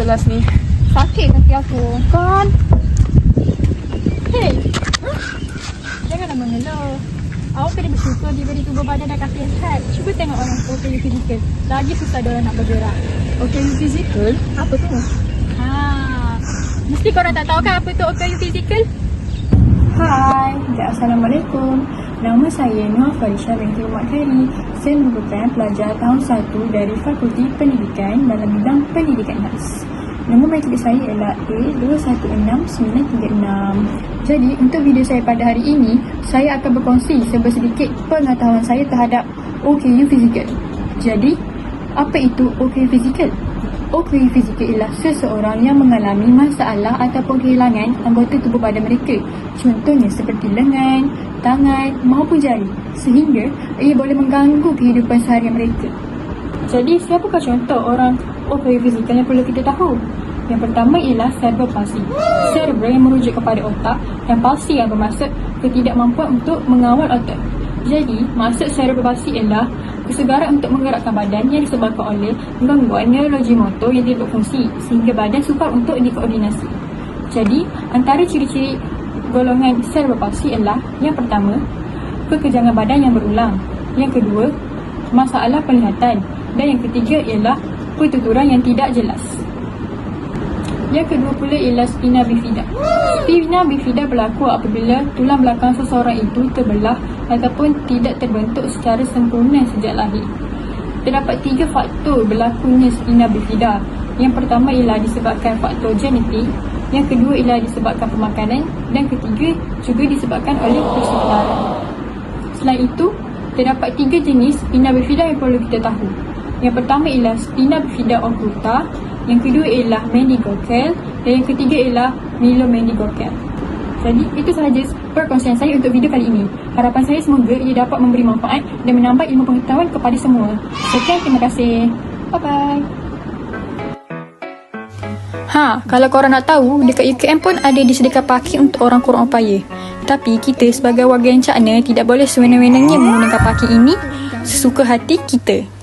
kelas ni. Sakit kaki aku. Kan? Hei. Janganlah mengeluh. Awak kena bersyukur diberi tubuh badan dan kaki yang sihat. Cuba tengok orang OKU fizikal. Lagi susah diorang nak bergerak. Okay, physical? Apa tu? Ha. Mesti korang tak tahu kan apa tu OKU fizikal? Hai, Assalamualaikum. Nama saya Nur Farisha binti Umar Khairi. Saya merupakan pelajar tahun 1 dari Fakulti Pendidikan dalam bidang Pendidikan Nas. Nombor matrik saya ialah A216936. Jadi, untuk video saya pada hari ini, saya akan berkongsi sebersedikit pengetahuan saya terhadap OKU Physical. Jadi, apa itu OKU Physical? OKU fizikal ialah seseorang yang mengalami masalah ataupun kehilangan anggota tubuh badan mereka. Contohnya seperti lengan, tangan maupun jari sehingga ia boleh mengganggu kehidupan seharian mereka. Jadi siapakah contoh orang OKU fizikal yang perlu kita tahu? Yang pertama ialah cerebral palsy. Cerebral yang merujuk kepada otak dan palsy yang bermaksud ketidakmampuan untuk mengawal otak. Jadi, maksud cerebral palsy ialah kesegaran untuk menggerakkan badan yang disebabkan oleh gangguan neurologi motor yang tidak berfungsi sehingga badan sukar untuk dikoordinasi. Jadi, antara ciri-ciri golongan cerebral palsy ialah yang pertama, kekejangan badan yang berulang. Yang kedua, masalah penglihatan. Dan yang ketiga ialah pertuturan yang tidak jelas. Yang kedua pula ialah spina bifida. Spina bifida berlaku apabila tulang belakang seseorang itu terbelah ataupun tidak terbentuk secara sempurna sejak lahir. Terdapat tiga faktor berlakunya spina bifida. Yang pertama ialah disebabkan faktor genetik, yang kedua ialah disebabkan pemakanan dan ketiga juga disebabkan oleh persekitaran. Selain itu, terdapat tiga jenis spina bifida yang perlu kita tahu. Yang pertama ialah spina bifida occulta, yang kedua ialah meningocele dan yang ketiga ialah myelomenigokel. Jadi itu sahaja perkongsian saya untuk video kali ini. Harapan saya semoga ia dapat memberi manfaat dan menambah ilmu pengetahuan kepada semua. Sekian, terima kasih. Bye-bye. Ha, kalau korang nak tahu, dekat UKM pun ada disediakan parking untuk orang kurang upaya. Tapi kita sebagai warga yang cakna tidak boleh sewenang-wenangnya menggunakan parking ini sesuka hati kita.